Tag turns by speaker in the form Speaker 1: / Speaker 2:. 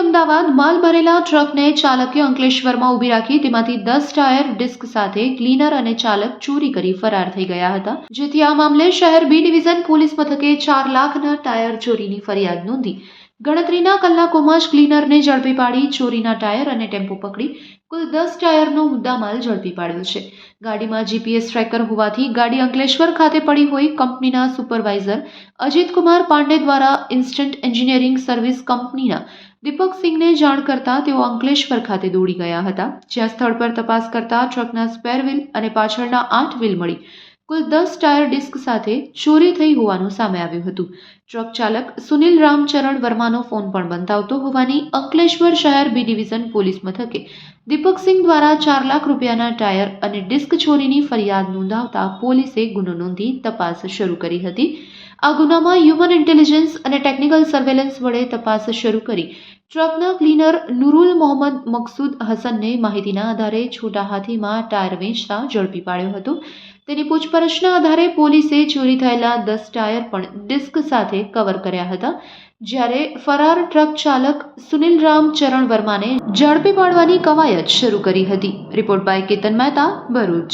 Speaker 1: અમદાવાદ માલ ભરેલા ટ્રકને ચાલકે અંકલેશ્વરમાં ઊભી રાખી તેમાંથી દસ ટાયર ડિસ્ક સાથે ક્લીનર અને ચાલક ચોરી કરી ફરાર થઈ ગયા હતા. જેથી આ મામલે શહેર બી ડિવિઝન પોલીસ મથકે ચાર લાખના ટાયર ચોરીની ફરિયાદ નોંધી. ગણતરીના કલાકોમાં જ ક્લીનરને ઝડપી પાડી ચોરીના ટાયર અને ટેમ્પો પકડી કુલ દસ ટાયરનો મુદ્દામાલ ઝડપી પાડ્યો છે. ગાડીમાં જીપીએસ ટ્રેકર હોવાથી ગાડી અંકલેશ્વર ખાતે પડી હોય કંપનીના સુપરવાઇઝર અજીતકુમાર પાંડે દ્વારા ઇન્સ્ટન્ટ એન્જિનિયરિંગ સર્વિસ કંપનીના દીપક સિંહને જાણ કરતા તેઓ અંકલેશ્વર ખાતે દોડી ગયા હતા. જ્યાં સ્થળ પર તપાસ કરતા ટ્રકના સ્પેર વ્હીલ અને પાછળના આઠ વ્હીલ મળી. કુલ દસ ટાયર ડિસ્ક સાથે ચોરી થઈ હોવાનું સામે આવ્યું હતું. ટ્રક ચાલક સુનિલ રામચરણ વર્માનો ફોન પણ બંધ આવતો હોવાની અંકલેશ્વર શહેર બી ડિવિઝન પોલીસ મથકે દીપકસિંહ દ્વારા ચાર લાખ રૂપિયાના ટાયર અને ડિસ્ક ચોરીની ફરિયાદ નોંધાવતા પોલીસે ગુનો નોંધી તપાસ શરૂ કરી હતી. આ ગુનામાં હ્યુમન ઇન્ટેલિજન્સ અને ટેકનિકલ સર્વેલન્સ વડે તપાસ શરૂ કરી. ટ્રકના ક્લીનર નુરુલ મોહમ્મદ મકસૂદ હસનને માહિતીના આધારે છોટા હાથીમાં ટાયર વેચતા ઝડપી પાડ્યો હતો. તેની પૂછપરછના આધારે પોલીસે ચોરી થયેલા દસ ટાયર પણ ડિસ્ક સાથે કવર કર્યા હતા. જ્યારે ફરાર ટ્રક ચાલક સુનિલ રામ ચરણ વર્માને ઝડપી પાડવાની કવાયત શરૂ કરી હતી. Report by Ketan Mehta Bharuch.